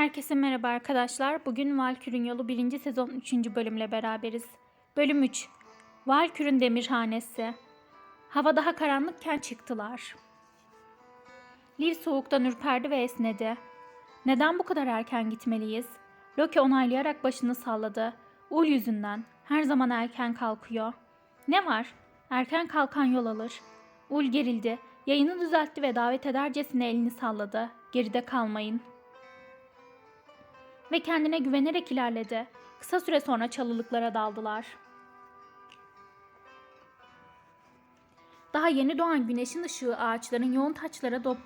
Herkese merhaba arkadaşlar. Bugün Valkür'ün Yolu 1. sezon 3. bölümle beraberiz. Bölüm 3. Valkür'ün Demirhanesi. Hava daha karanlıkken çıktılar. Liv soğuktan ürperdi ve esnedi. Neden bu kadar erken gitmeliyiz? Loki onaylayarak başını salladı. Ul yüzünden. Her zaman erken kalkıyor. Ne var? Erken kalkan yol alır. Ul gerildi. Yayını düzeltti ve davet edercesine elini salladı. Geride kalmayın ve kendine güvenerek ilerledi. Kısa süre sonra çalılıklara daldılar. Daha yeni doğan güneşin ışığı ağaçların yoğun taçlara do-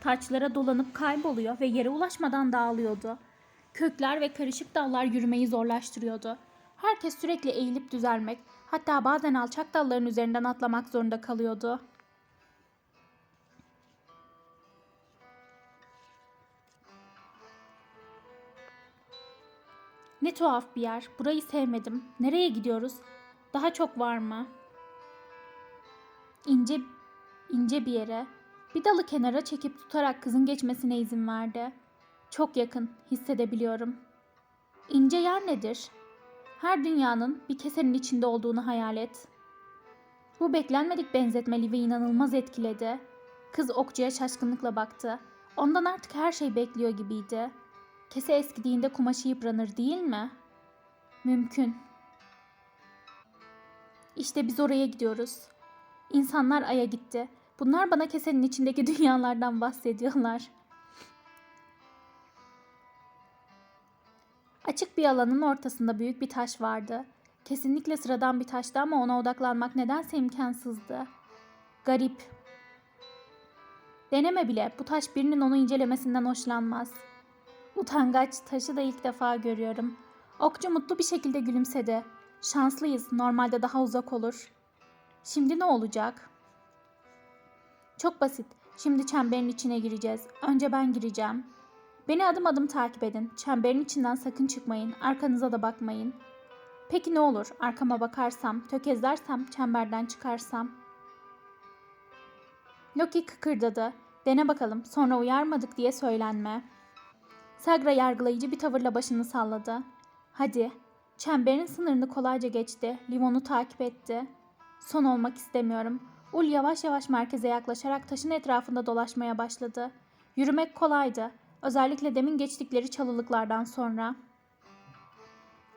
taçlara dolanıp kayboluyor ve yere ulaşmadan dağılıyordu. Kökler ve karışık dallar yürümeyi zorlaştırıyordu. Herkes sürekli eğilip düzelmek, hatta bazen alçak dalların üzerinden atlamak zorunda kalıyordu. Ne tuhaf bir yer. Burayı sevmedim. Nereye gidiyoruz? Daha çok var mı? İnce ince bir yere. Bir dalı kenara çekip tutarak kızın geçmesine izin verdi. Çok yakın, hissedebiliyorum. İnce yer nedir? Her dünyanın bir kesenin içinde olduğunu hayal et. Bu beklenmedik benzetme Liv'i inanılmaz etkiledi. Kız okçuya şaşkınlıkla baktı. Ondan artık her şey bekliyor gibiydi. Kese eskidiğinde kumaşı yıpranır değil mi? Mümkün. İşte biz oraya gidiyoruz. İnsanlar Ay'a gitti. Bunlar bana kesenin içindeki dünyalardan bahsediyorlar. Açık bir alanın ortasında büyük bir taş vardı. Kesinlikle sıradan bir taştı ama ona odaklanmak nedense imkansızdı. Garip. Deneme bile. Bu taş birinin onu incelemesinden hoşlanmaz. Utangaç taşı da ilk defa görüyorum. Okçu mutlu bir şekilde gülümsedi. Şanslıyız. Normalde daha uzak olur. Şimdi ne olacak? Çok basit. Şimdi çemberin içine gireceğiz. Önce ben gireceğim. Beni adım adım takip edin. Çemberin içinden sakın çıkmayın. Arkanıza da bakmayın. Peki ne olur? Arkama bakarsam, tökezlersem, çemberden çıkarsam. Loki kıkırdadı. Dene bakalım. Sonra uyarmadık diye söylenme. Sagra yargılayıcı bir tavırla başını salladı. Hadi. Çemberin sınırını kolayca geçti. Livon'u takip etti. Son olmak istemiyorum. Ul yavaş yavaş merkeze yaklaşarak taşın etrafında dolaşmaya başladı. Yürümek kolaydı. Özellikle demin geçtikleri çalılıklardan sonra.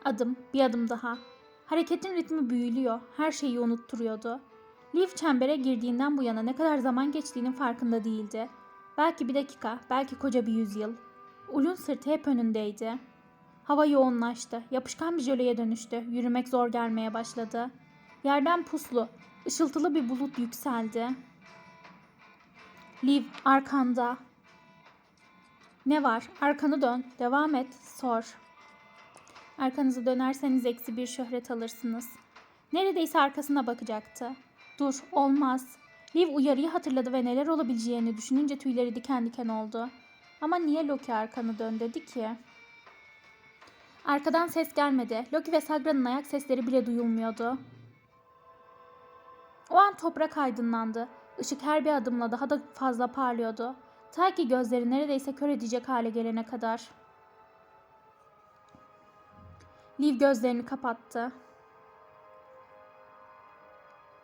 Adım, bir adım daha. Hareketin ritmi büyülüyor. Her şeyi unutturuyordu. Liv çembere girdiğinden bu yana ne kadar zaman geçtiğinin farkında değildi. Belki bir dakika, belki koca bir yüzyıl. Ulun sırtı hep önündeydi. Hava yoğunlaştı. Yapışkan bir jöleye dönüştü. Yürümek zor gelmeye başladı. Yerden puslu, ışıltılı bir bulut yükseldi. Liv arkanda. Ne var? Arkanı dön. Devam et. Sor. Arkanızı dönerseniz eksi bir şöhret alırsınız. Neredeyse arkasına bakacaktı. Dur, olmaz. Liv uyarıyı hatırladı ve neler olabileceğini düşününce tüyleri diken diken oldu. Ama niye Loki arkanı dön dedi ki? Arkadan ses gelmedi. Loki ve Sagra'nın ayak sesleri bile duyulmuyordu. O an toprak aydınlandı. Işık her bir adımla daha da fazla parlıyordu. Ta ki gözleri neredeyse kör edecek hale gelene kadar. Liv gözlerini kapattı.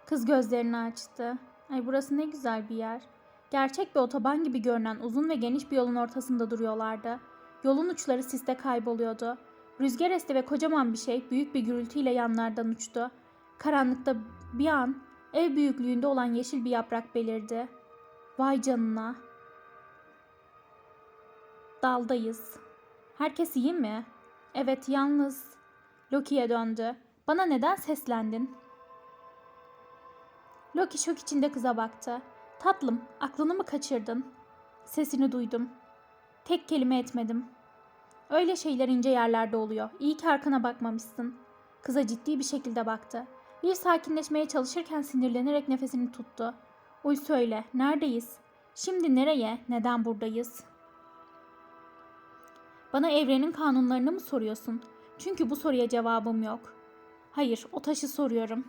Kız gözlerini açtı. Ay burası ne güzel bir yer. Gerçek bir otoban gibi görünen uzun ve geniş bir yolun ortasında duruyorlardı. Yolun uçları siste kayboluyordu. Rüzgar esti ve kocaman bir şey büyük bir gürültüyle yanlardan uçtu. Karanlıkta bir an ev büyüklüğünde olan yeşil bir yaprak belirdi. Vay canına. Daldayız. Herkes iyi mi? Evet, yalnız. Loki'ye döndü. Bana neden seslendin? Loki şok içinde kıza baktı. Tatlım, aklını mı kaçırdın? Sesini duydum. Tek kelime etmedim. Öyle şeyler ince yerlerde oluyor. İyi ki arkana bakmamışsın. Kıza ciddi bir şekilde baktı. Bir sakinleşmeye çalışırken sinirlenerek nefesini tuttu. Uy söyle, neredeyiz? Şimdi nereye, neden buradayız? Bana evrenin kanunlarını mı soruyorsun? Çünkü bu soruya cevabım yok. Hayır, o taşı soruyorum.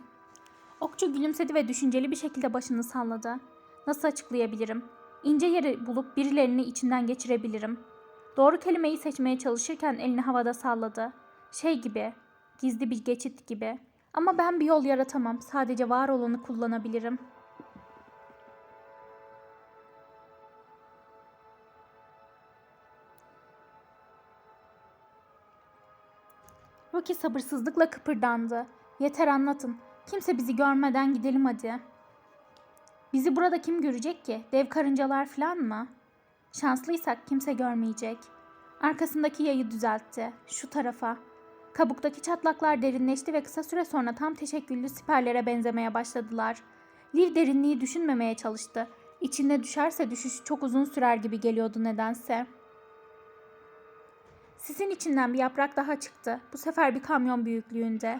Okçu gülümsedi ve düşünceli bir şekilde başını salladı. Nasıl açıklayabilirim? İnce yeri bulup birilerini içinden geçirebilirim. Doğru kelimeyi seçmeye çalışırken elini havada salladı. Şey gibi, gizli bir geçit gibi. Ama ben bir yol yaratamam. Sadece var olanı kullanabilirim. Rocky sabırsızlıkla kıpırdandı. Yeter anlatın. Kimse bizi görmeden gidelim hadi. Bizi burada kim görecek ki? Dev karıncalar falan mı? Şanslıysak kimse görmeyecek. Arkasındaki yayı düzeltti. Şu tarafa. Kabuktaki çatlaklar derinleşti ve kısa süre sonra tam teşekküllü siperlere benzemeye başladılar. Liv derinliği düşünmemeye çalıştı. İçine düşerse düşüş çok uzun sürer gibi geliyordu nedense. Sisin içinden bir yaprak daha çıktı. Bu sefer bir kamyon büyüklüğünde.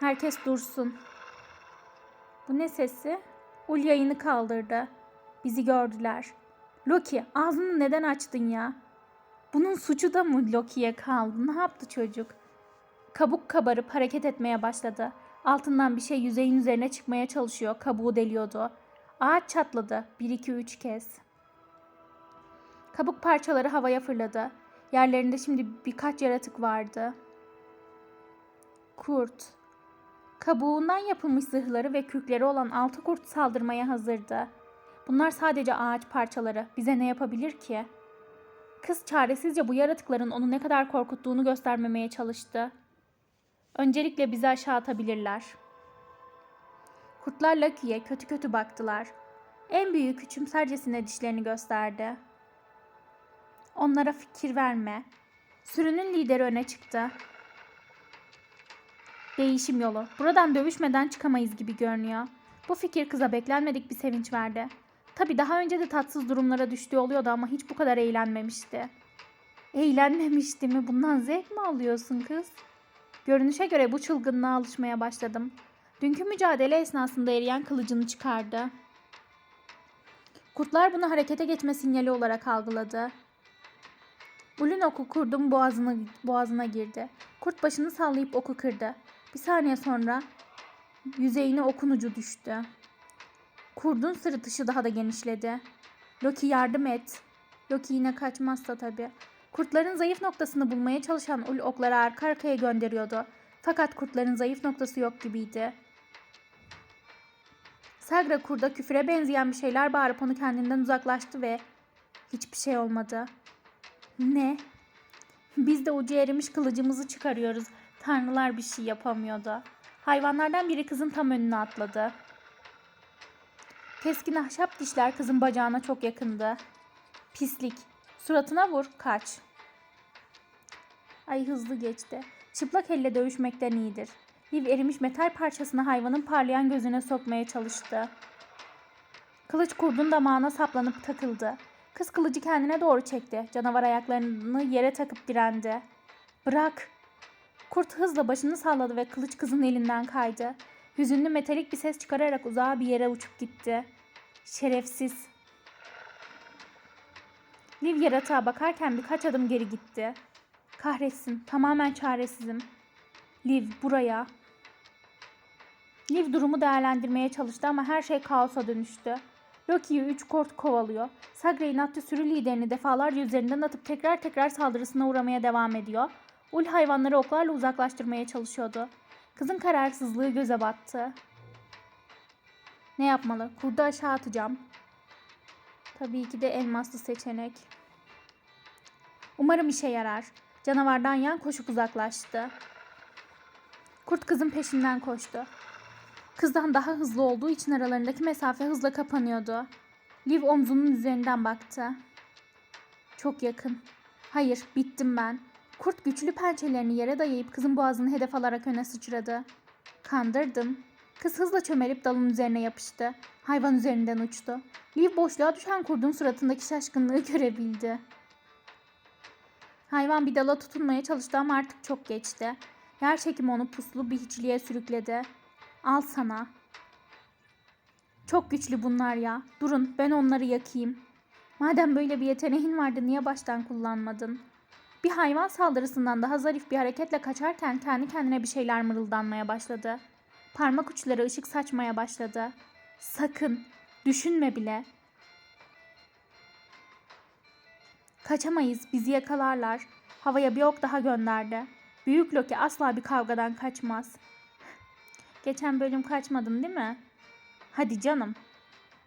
Herkes dursun. Bu ne sesi? Ul yayını kaldırdı. Bizi gördüler. Loki ağzını neden açtın ya? Bunun suçu da mı Loki'ye kaldı? Ne yaptı çocuk? Kabuk kabarıp hareket etmeye başladı. Altından bir şey yüzeyin üzerine çıkmaya çalışıyor. Kabuğu deliyordu. Ağaç çatladı. Bir iki üç kez. Kabuk parçaları havaya fırladı. Yerlerinde şimdi birkaç yaratık vardı. Kurt. Kabuğundan yapılmış zırhları ve kürkleri olan altı kurt saldırmaya hazırdı. Bunlar sadece ağaç parçaları. Bize ne yapabilir ki? Kız çaresizce bu yaratıkların onu ne kadar korkuttuğunu göstermemeye çalıştı. Öncelikle bizi aşağı atabilirler. Kurtlar Lucky'ye kötü kötü baktılar. En büyük küçümsercesine dişlerini gösterdi. Onlara fikir verme. Sürünün lideri öne çıktı. Değişim yolu. Buradan dövüşmeden çıkamayız gibi görünüyor. Bu fikir kıza beklenmedik bir sevinç verdi. Tabii daha önce de tatsız durumlara düştüğü oluyordu ama hiç bu kadar eğlenmemişti. Eğlenmemişti mi? Bundan zevk mi alıyorsun kız? Görünüşe göre bu çılgınlığa alışmaya başladım. Dünkü mücadele esnasında eriyen kılıcını çıkardı. Kurtlar bunu harekete geçme sinyali olarak algıladı. Ulun oku kurdun boğazına, boğazına girdi. Kurt başını sallayıp oku kırdı. Bir saniye sonra yüzeyine okun ucu düştü. Kurdun sırıtışı daha da genişledi. Loki yardım et. Loki yine kaçmazsa tabii. Kurtların zayıf noktasını bulmaya çalışan Ul okları arka arkaya gönderiyordu. Fakat kurtların zayıf noktası yok gibiydi. Sagra kurda küfüre benzeyen bir şeyler bağırıp onu kendinden uzaklaştı ve hiçbir şey olmadı. Ne? Biz de ucu erimiş kılıcımızı çıkarıyoruz. Tanrılar bir şey yapamıyordu. Hayvanlardan biri kızın tam önüne atladı. Keskin ahşap dişler kızın bacağına çok yakındı. Pislik. Suratına vur, kaç. Ay hızlı geçti. Çıplak elle dövüşmekten iyidir. Liv erimiş metal parçasını hayvanın parlayan gözüne sokmaya çalıştı. Kılıç kurdun damağına saplanıp takıldı. Kız kılıcı kendine doğru çekti. Canavar ayaklarını yere takıp direndi. Bırak. Kurt hızla başını salladı ve kılıç kızın elinden kaydı. Hüzünlü metalik bir ses çıkararak uzağa bir yere uçup gitti. Şerefsiz. Liv yaratığa bakarken birkaç adım geri gitti. Kahretsin, tamamen çaresizim. Liv, buraya. Liv durumu değerlendirmeye çalıştı ama her şey kaosa dönüştü. Loki'yi üç kort kovalıyor. Sagra inatçı sürü liderini defalarca üzerinden atıp tekrar tekrar saldırısına uğramaya devam ediyor. Ul hayvanları oklarla uzaklaştırmaya çalışıyordu. Kızın kararsızlığı göze battı. Ne yapmalı? Kurdu aşağı atacağım. Tabii ki de elmaslı seçenek. Umarım işe yarar. Canavardan yan koşup uzaklaştı. Kurt kızın peşinden koştu. Kızdan daha hızlı olduğu için aralarındaki mesafe hızla kapanıyordu. Liv omzunun üzerinden baktı. Çok yakın. Hayır, bittim ben. Kurt güçlü pençelerini yere dayayıp kızın boğazını hedef alarak öne sıçradı. Kandırdım. Kız hızla çömelip dalın üzerine yapıştı. Hayvan üzerinden uçtu. Liv boşluğa düşen kurdun suratındaki şaşkınlığı görebildi. Hayvan bir dala tutunmaya çalıştı ama artık çok geçti. Yer çekimi onu puslu bir hiçliğe sürükledi. Al sana. Çok güçlü bunlar ya. Durun ben onları yakayım. Madem böyle bir yeteneğin vardı niye baştan kullanmadın? Bir hayvan saldırısından daha zarif bir hareketle kaçarken kendi kendine bir şeyler mırıldanmaya başladı. Parmak uçları ışık saçmaya başladı. Sakın, düşünme bile. Kaçamayız, bizi yakalarlar. Havaya bir ok daha gönderdi. Büyük Loki asla bir kavgadan kaçmaz. Geçen bölüm kaçmadın değil mi? Hadi canım.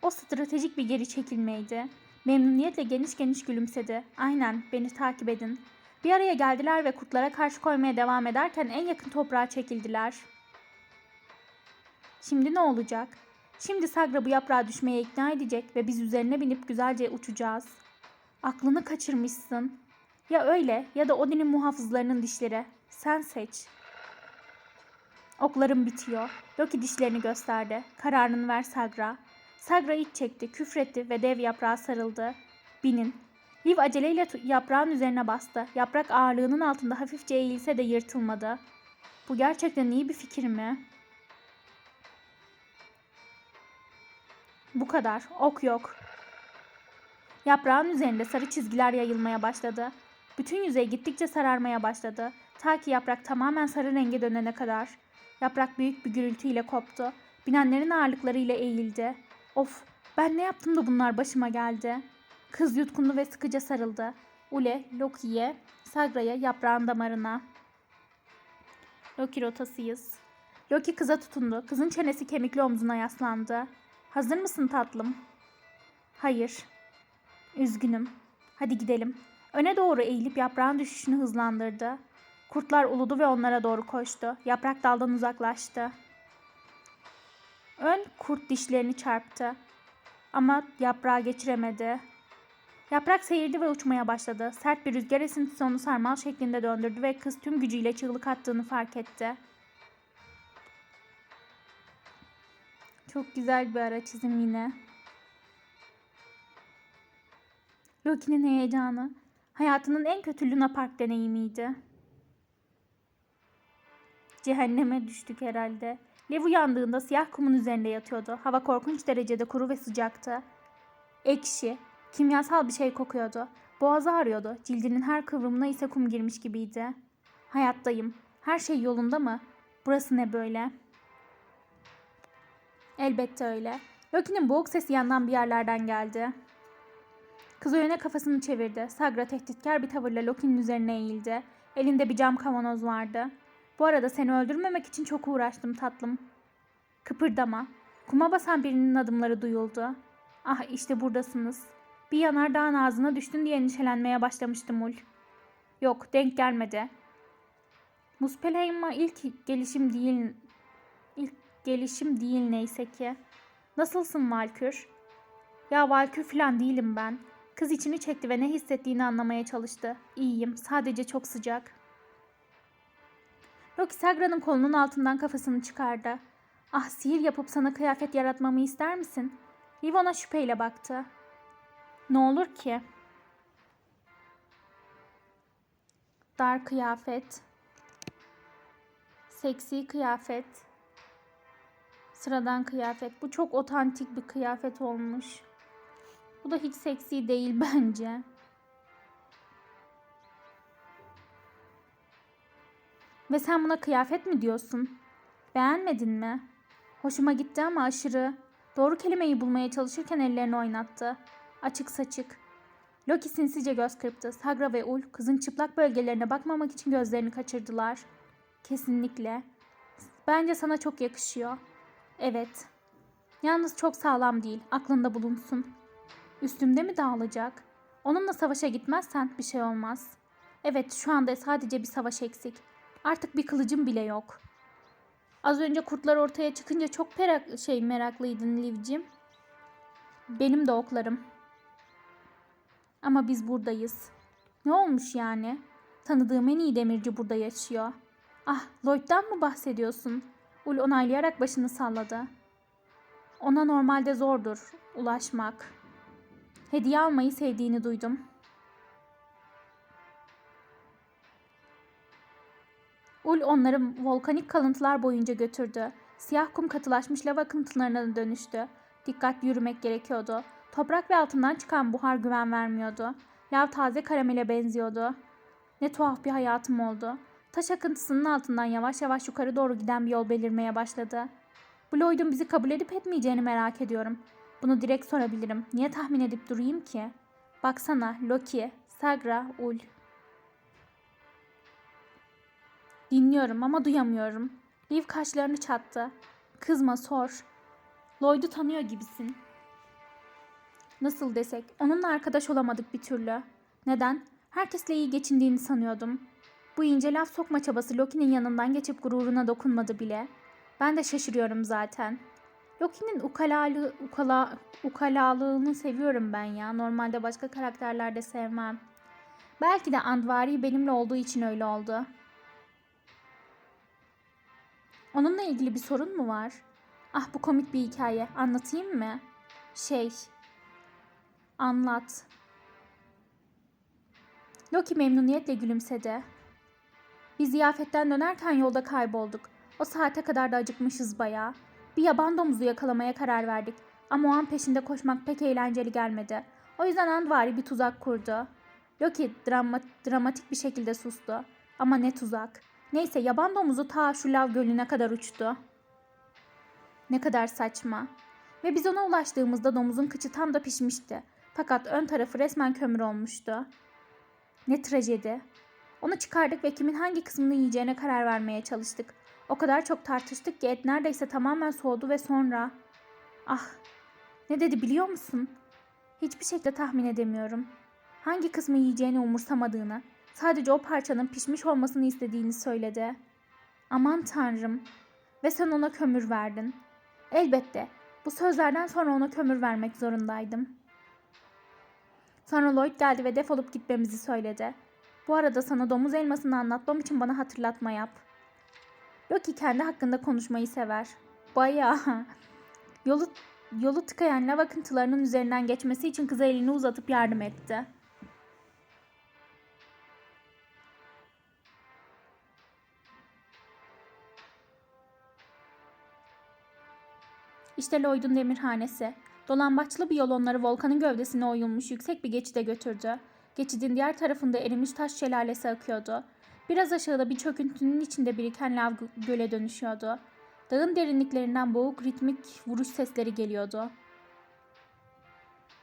O stratejik bir geri çekilmeydi. Memnuniyetle geniş geniş gülümsedi. Aynen, beni takip edin. Bir araya geldiler ve kurtlara karşı koymaya devam ederken en yakın toprağa çekildiler. Şimdi ne olacak? Şimdi Sagra bu yaprağa düşmeye ikna edecek ve biz üzerine binip güzelce uçacağız. Aklını kaçırmışsın. Ya öyle ya da Odin'in muhafızlarının dişleri. Sen seç. Oklarım bitiyor. Loki dişlerini gösterdi. Kararını ver Sagra. Sagra iç çekti, küfretti ve dev yaprağa sarıldı. Binin. Liv aceleyle yaprağın üzerine bastı. Yaprak ağırlığının altında hafifçe eğilse de yırtılmadı. Bu gerçekten iyi bir fikir mi? Bu kadar. Ok yok. Yaprağın üzerinde sarı çizgiler yayılmaya başladı. Bütün yüzey gittikçe sararmaya başladı. Ta ki yaprak tamamen sarı renge dönene kadar. Yaprak büyük bir gürültüyle koptu. Binenlerin ağırlıklarıyla eğildi. Of, ben ne yaptım da bunlar başıma geldi. Kız yutkundu ve sıkıca sarıldı. Ule, Loki'ye, Sagra'ya, yaprağın damarına. Loki rotasıyız. Loki kıza tutundu. Kızın çenesi kemikli omzuna yaslandı. Hazır mısın tatlım? Hayır. Üzgünüm. Hadi gidelim. Öne doğru eğilip yaprağın düşüşünü hızlandırdı. Kurtlar uludu ve onlara doğru koştu. Yaprak daldan uzaklaştı. Ön kurt dişlerini çarptı. Ama yaprağı geçiremedi. Yaprak seyirdi ve uçmaya başladı. Sert bir rüzgar esintisi onu sarmal şeklinde döndürdü ve kız tüm gücüyle çığlık attığını fark etti. Çok güzel bir ara çizim yine. Loki'nin heyecanı. Hayatının en kötü Luna Park deneyimiydi. Cehenneme düştük herhalde. Lev uyandığında siyah kumun üzerinde yatıyordu. Hava korkunç derecede kuru ve sıcaktı. Ekşi, kimyasal bir şey kokuyordu. Boğazı ağrıyordu. Cildinin her kıvrımına ise kum girmiş gibiydi. Hayattayım. Her şey yolunda mı? Burası ne böyle? Elbette öyle. Loki'nin boğuk sesi yandan bir yerlerden geldi. Kız o yöne kafasını çevirdi. Sagra tehditkar bir tavırla Loki'nin üzerine eğildi. Elinde bir cam kavanoz vardı. Bu arada seni öldürmemek için çok uğraştım tatlım. Kıpırdama. Kuma basan birinin adımları duyuldu. Ah işte buradasınız. Bir yanardağın ağzına düştün diye endişelenmeye başlamıştım Ul. Yok denk gelmedi. Muspelheim'a ilk gelişim değil ilk gelişim değil neyse ki. Nasılsın Valkür? Ya Valkür falan değilim ben. Kız içini çekti ve ne hissettiğini anlamaya çalıştı. İyiyim, sadece çok sıcak. Loki Sagra'nın kolunun altından kafasını çıkardı. Ah sihir yapıp sana kıyafet yaratmamı ister misin? Livona şüpheyle baktı. Ne olur ki? Dar kıyafet. Seksi kıyafet. Sıradan kıyafet. Bu çok otantik bir kıyafet olmuş. Bu da hiç seksi değil bence. Ve sen buna kıyafet mi diyorsun? Beğenmedin mi? Hoşuma gitti ama aşırı. Doğru kelimeyi bulmaya çalışırken ellerini oynattı. Açık saçık. Loki sinsice göz kırptı. Sagra ve Ul kızın çıplak bölgelerine bakmamak için gözlerini kaçırdılar. Kesinlikle. Bence sana çok yakışıyor. Evet. Yalnız çok sağlam değil. Aklında bulunsun. Üstümde mi dağılacak? Onunla savaşa gitmezsen bir şey olmaz. Evet şu anda sadece bir savaş eksik. Artık bir kılıcım bile yok. Az önce kurtlar ortaya çıkınca çok merak, şey meraklıydın Livcim. Benim de oklarım. Ama biz buradayız. Ne olmuş yani? Tanıdığım en iyi demirci burada yaşıyor. Ah, Lloyd'dan mı bahsediyorsun? Ul onaylayarak başını salladı. Ona normalde zordur ulaşmak. Hediye almayı sevdiğini duydum. Ul onları volkanik kalıntılar boyunca götürdü. Siyah kum katılaşmış lava akıntılarına dönüştü. Dikkatli yürümek gerekiyordu. Toprak ve altından çıkan buhar güven vermiyordu. Lav taze karamele benziyordu. Ne tuhaf bir hayatım oldu. Taş akıntısının altından yavaş yavaş yukarı doğru giden bir yol belirmeye başladı. Bu Lloyd'un bizi kabul edip etmeyeceğini merak ediyorum. Bunu direkt sorabilirim. Niye tahmin edip durayım ki? Baksana Loki, Sagra, Ul. Dinliyorum ama duyamıyorum. Liv kaşlarını çattı. Kızma sor. Lloyd'u tanıyor gibisin. Nasıl desek, onunla arkadaş olamadık bir türlü. Neden? Herkesle iyi geçindiğini sanıyordum. Bu ince laf sokma çabası Loki'nin yanından geçip gururuna dokunmadı bile. Ben de şaşırıyorum zaten. Loki'nin ukalalı, ukala, ukalalığını seviyorum ben ya. Normalde başka karakterlerde sevmem. Belki de Andvari benimle olduğu için öyle oldu. Onunla ilgili bir sorun mu var? Ah bu komik bir hikaye. Anlatayım mı? Şey. Anlat. Loki memnuniyetle gülümsedi. Biz ziyafetten dönerken yolda kaybolduk. O saate kadar da acıkmışız bayağı. Bir yaban domuzu yakalamaya karar verdik. Ama o an peşinde koşmak pek eğlenceli gelmedi. O yüzden Andvari bir tuzak kurdu. Loki drama, dramatik bir şekilde sustu. Ama ne tuzak. Neyse yaban domuzu ta şu lav gölüne kadar uçtu. Ne kadar saçma. Ve biz ona ulaştığımızda domuzun kıçı tam da pişmişti. Fakat ön tarafı resmen kömür olmuştu. Ne trajedi. Onu çıkardık ve kimin hangi kısmını yiyeceğine karar vermeye çalıştık. O kadar çok tartıştık ki et neredeyse tamamen soğudu ve sonra... Ah! Ne dedi biliyor musun? Hiçbir şekilde tahmin edemiyorum. Hangi kısmı yiyeceğini umursamadığını, sadece o parçanın pişmiş olmasını istediğini söyledi. Aman tanrım. Ve sen ona kömür verdin. Elbette. Bu sözlerden sonra ona kömür vermek zorundaydım. Sonra Lloyd geldi ve defolup gitmemizi söyledi. Bu arada sana domuz elmasını anlatmam için bana hatırlatma yap. Loki kendi hakkında konuşmayı sever. Bayağı. Yolu, yolu tıkayan lav akıntılarının üzerinden geçmesi için kıza elini uzatıp yardım etti. İşte Lloyd'un demirhanesi. Dolambaçlı bir yol onları volkanın gövdesine oyulmuş yüksek bir geçide götürdü. Geçidin diğer tarafında erimiş taş şelalesi akıyordu. Biraz aşağıda bir çöküntünün içinde biriken lav gö- göle dönüşüyordu. Dağın derinliklerinden boğuk ritmik vuruş sesleri geliyordu.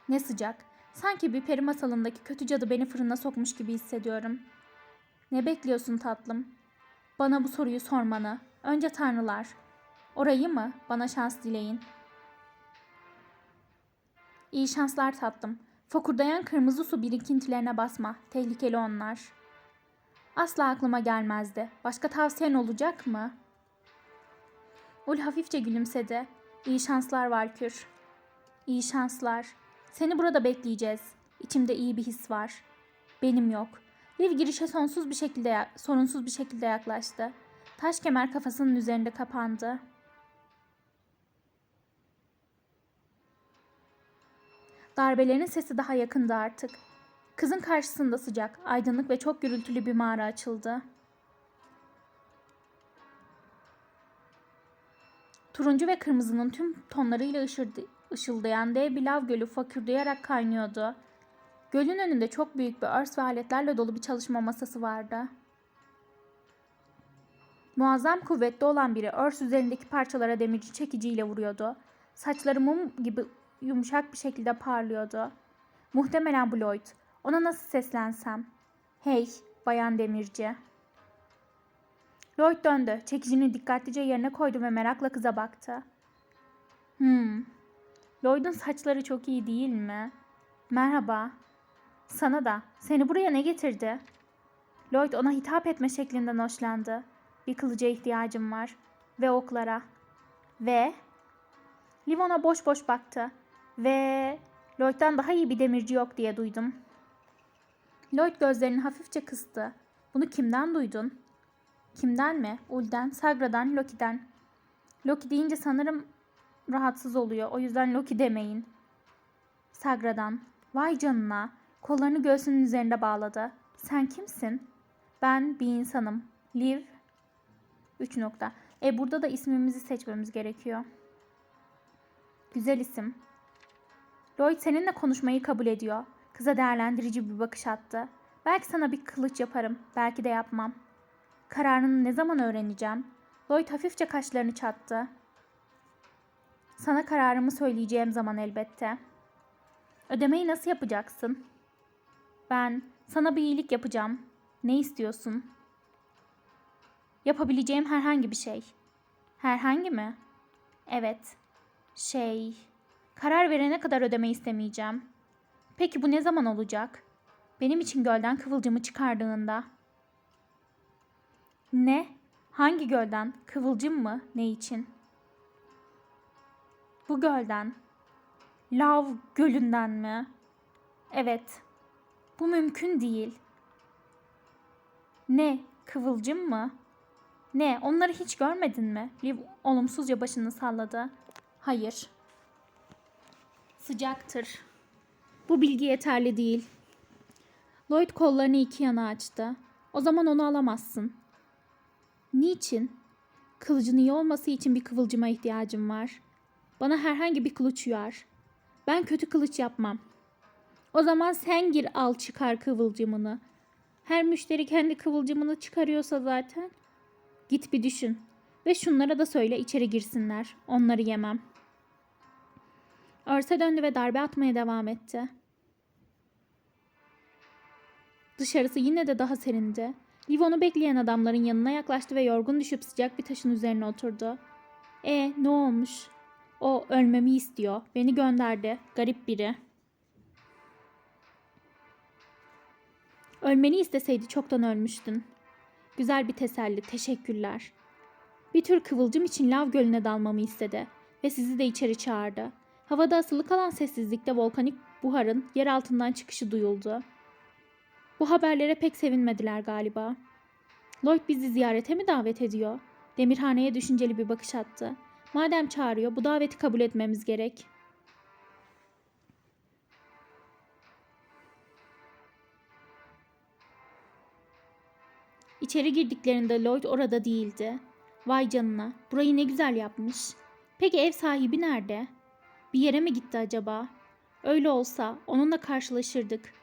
Ne sıcak. Sanki bir peri masalındaki kötü cadı beni fırına sokmuş gibi hissediyorum. Ne bekliyorsun tatlım? Bana bu soruyu sormanı. Önce tanrılar. Orayı mı? Bana şans dileyin. İyi şanslar tatlım. Fokurdayan kırmızı su birikintilerine basma. Tehlikeli onlar. Asla aklıma gelmezdi. Başka tavsiyen olacak mı? Ul hafifçe gülümsedi. İyi şanslar Valkür. İyi şanslar. Seni burada bekleyeceğiz. İçimde iyi bir his var. Benim yok. Liv girişe sonsuz bir şekilde sorunsuz bir şekilde yaklaştı. Taş kemer kafasının üzerinde kapandı. Darbelerin sesi daha yakındı artık. Kızın karşısında sıcak, aydınlık ve çok gürültülü bir mağara açıldı. Turuncu ve kırmızının tüm tonlarıyla ışırdı, ışıldayan dev bir lav gölü fakürdayarak kaynıyordu. Gölün önünde çok büyük bir örs ve aletlerle dolu bir çalışma masası vardı. Muazzam kuvvetli olan biri örs üzerindeki parçalara demirci çekiciyle vuruyordu. Saçları mum gibi yumuşak bir şekilde parlıyordu. Muhtemelen bu Lloyd. Ona nasıl seslensem? Hey, bayan demirci. Lloyd döndü. Çekicini dikkatlice yerine koydu ve merakla kıza baktı. Hmm. Lloyd'un saçları çok iyi değil mi? Merhaba. Sana da. Seni buraya ne getirdi? Lloyd ona hitap etme şeklinden hoşlandı. Bir kılıca ihtiyacım var. Ve oklara. Ve... Liv ona boş boş baktı. Ve... Lloyd'dan daha iyi bir demirci yok diye duydum. Lloyd gözlerini hafifçe kıstı. Bunu kimden duydun? Kimden mi? Ul'den, Sagra'dan, Loki'den. Loki deyince sanırım rahatsız oluyor. O yüzden Loki demeyin. Sagra'dan. Vay canına. Kollarını göğsünün üzerinde bağladı. Sen kimsin? Ben bir insanım. Liv. 3 nokta. E burada da ismimizi seçmemiz gerekiyor. Güzel isim. Lloyd seninle konuşmayı kabul ediyor. Kıza değerlendirici bir bakış attı. Belki sana bir kılıç yaparım, belki de yapmam. Kararını ne zaman öğreneceğim? Lloyd hafifçe kaşlarını çattı. Sana kararımı söyleyeceğim zaman elbette. Ödemeyi nasıl yapacaksın? Ben Sana bir iyilik yapacağım. Ne istiyorsun? Yapabileceğim herhangi bir şey. Herhangi mi? Evet. Şey, karar verene kadar ödeme istemeyeceğim. Peki bu ne zaman olacak? Benim için gölden kıvılcımı çıkardığında. Ne? Hangi gölden? Kıvılcım mı? Ne için? Bu gölden. Lav gölünden mi? Evet. Bu mümkün değil. Ne? Kıvılcım mı? Ne? Onları hiç görmedin mi? Liv olumsuzca başını salladı. Hayır. Sıcaktır. Bu bilgi yeterli değil. Lloyd kollarını iki yana açtı. O zaman onu alamazsın. Niçin? Kılıcın iyi olması için bir kıvılcıma ihtiyacım var. Bana herhangi bir kılıç uyar. Ben kötü kılıç yapmam. O zaman sen gir al çıkar kıvılcımını. Her müşteri kendi kıvılcımını çıkarıyorsa zaten. Git bir düşün. Ve şunlara da söyle içeri girsinler. Onları yemem. Örse döndü ve darbe atmaya devam etti. Dışarısı yine de daha serindi. Liv onu bekleyen adamların yanına yaklaştı ve yorgun düşüp sıcak bir taşın üzerine oturdu. E ne olmuş? O ölmemi istiyor. Beni gönderdi. Garip biri. Ölmeni isteseydi çoktan ölmüştün. Güzel bir teselli. Teşekkürler. Bir tür kıvılcım için lav gölüne dalmamı istedi ve sizi de içeri çağırdı. Havada asılı kalan sessizlikte volkanik buharın yer altından çıkışı duyuldu. Bu haberlere pek sevinmediler galiba. Lloyd bizi ziyarete mi davet ediyor? Demirhaneye düşünceli bir bakış attı. Madem çağırıyor bu daveti kabul etmemiz gerek. İçeri girdiklerinde Lloyd orada değildi. Vay canına, burayı ne güzel yapmış. Peki ev sahibi nerede? Bir yere mi gitti acaba? Öyle olsa onunla karşılaşırdık.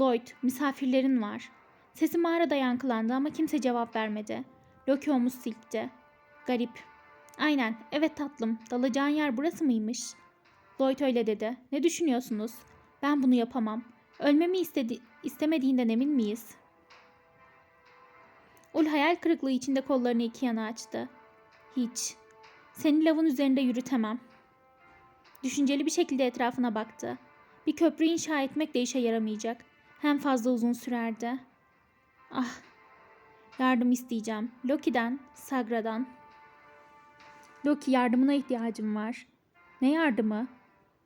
Lloyd, misafirlerin var. Sesi mağarada yankılandı ama kimse cevap vermedi. Loki omuz silkti. Garip. Aynen, evet tatlım. Dalacağın yer burası mıymış? Lloyd öyle dedi. Ne düşünüyorsunuz? Ben bunu yapamam. Ölmemi istedi istemediğinden emin miyiz? Ul hayal kırıklığı içinde kollarını iki yana açtı. Hiç. Seni lavın üzerinde yürütemem. Düşünceli bir şekilde etrafına baktı. Bir köprü inşa etmek de işe yaramayacak. Hem fazla uzun sürerdi. Ah. Yardım isteyeceğim. Loki'den, Sagra'dan. Loki yardımına ihtiyacım var. Ne yardımı?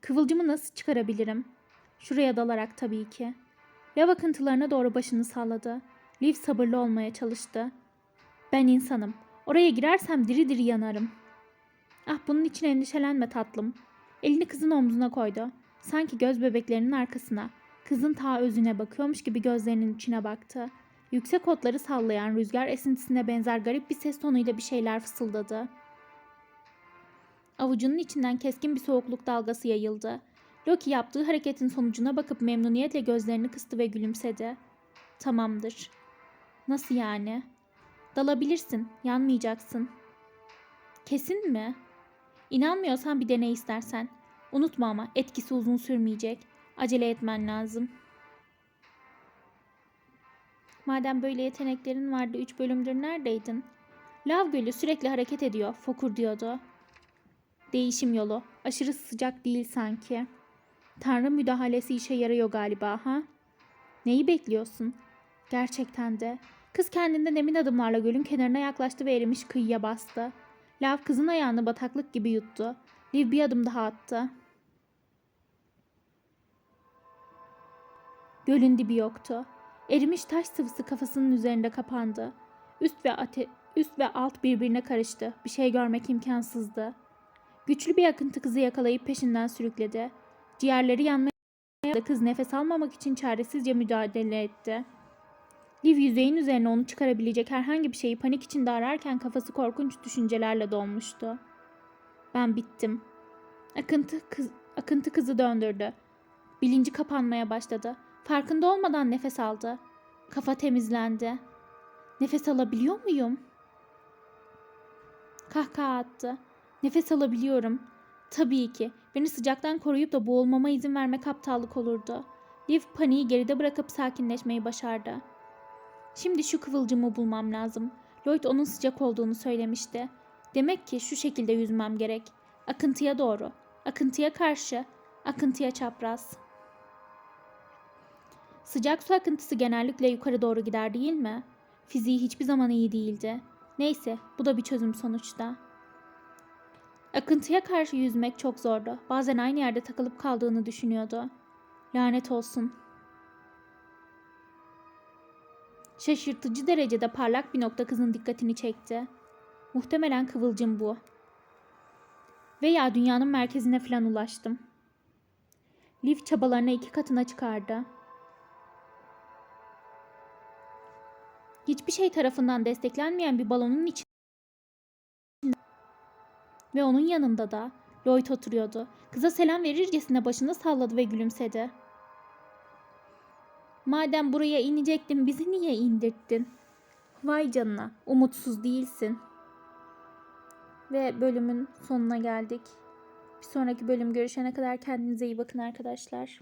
Kıvılcımı nasıl çıkarabilirim? Şuraya dalarak tabii ki. Lav akıntılarına doğru başını salladı. Liv sabırlı olmaya çalıştı. Ben insanım. Oraya girersem diri diri yanarım. Ah bunun için endişelenme tatlım. Elini kızın omzuna koydu. Sanki göz bebeklerinin arkasına. Kızın ta özüne bakıyormuş gibi gözlerinin içine baktı. Yüksek otları sallayan rüzgar esintisine benzer garip bir ses tonuyla bir şeyler fısıldadı. Avucunun içinden keskin bir soğukluk dalgası yayıldı. Loki yaptığı hareketin sonucuna bakıp memnuniyetle gözlerini kıstı ve gülümsedi. Tamamdır. Nasıl yani? Dalabilirsin, yanmayacaksın. Kesin mi? İnanmıyorsan bir deney istersen. Unutma ama etkisi uzun sürmeyecek. Acele etmen lazım. Madem böyle yeteneklerin vardı üç bölümdür neredeydin? Lav gölü sürekli hareket ediyor, fokur diyordu. Değişim yolu. Aşırı sıcak değil sanki. Tanrı müdahalesi işe yarıyor galiba ha? Neyi bekliyorsun? Gerçekten de. Kız kendinden emin adımlarla gölün kenarına yaklaştı ve erimiş kıyıya bastı. Lav kızın ayağını bataklık gibi yuttu. Liv bir adım daha attı. Gölün dibi yoktu. Erimiş taş sıvısı kafasının üzerinde kapandı. Üst ve ate üst ve alt birbirine karıştı. Bir şey görmek imkansızdı. Güçlü bir akıntı kızı yakalayıp peşinden sürükledi. Ciğerleri yanmaya kız nefes almamak için çaresizce mücadele etti. Liv yüzeyin üzerine onu çıkarabilecek herhangi bir şeyi panik içinde ararken kafası korkunç düşüncelerle dolmuştu. Ben bittim. Akıntı, kız, akıntı kızı döndürdü. Bilinci kapanmaya başladı. Farkında olmadan nefes aldı. Kafa temizlendi. Nefes alabiliyor muyum? Kahkaha attı. Nefes alabiliyorum. Tabii ki. Beni sıcaktan koruyup da boğulmama izin vermek aptallık olurdu. Liv paniği geride bırakıp sakinleşmeyi başardı. Şimdi şu kıvılcımı bulmam lazım. Lloyd onun sıcak olduğunu söylemişti. Demek ki şu şekilde yüzmem gerek. Akıntıya doğru. Akıntıya karşı. Akıntıya çapraz. Sıcak su akıntısı genellikle yukarı doğru gider değil mi? Fiziği hiçbir zaman iyi değildi. Neyse, bu da bir çözüm sonuçta. Akıntıya karşı yüzmek çok zordu. Bazen aynı yerde takılıp kaldığını düşünüyordu. Lanet olsun. Şaşırtıcı derecede parlak bir nokta kızın dikkatini çekti. Muhtemelen kıvılcım bu. Veya dünyanın merkezine falan ulaştım. Liv çabalarını iki katına çıkardı. Hiçbir şey tarafından desteklenmeyen bir balonun içinde ve onun yanında da Lloyd oturuyordu. Kıza selam verircesine başını salladı ve gülümsedi. Madem buraya inecektin bizi niye indirttin? Vay canına umutsuz değilsin. Ve bölümün sonuna geldik. Bir sonraki bölüm görüşene kadar kendinize iyi bakın arkadaşlar.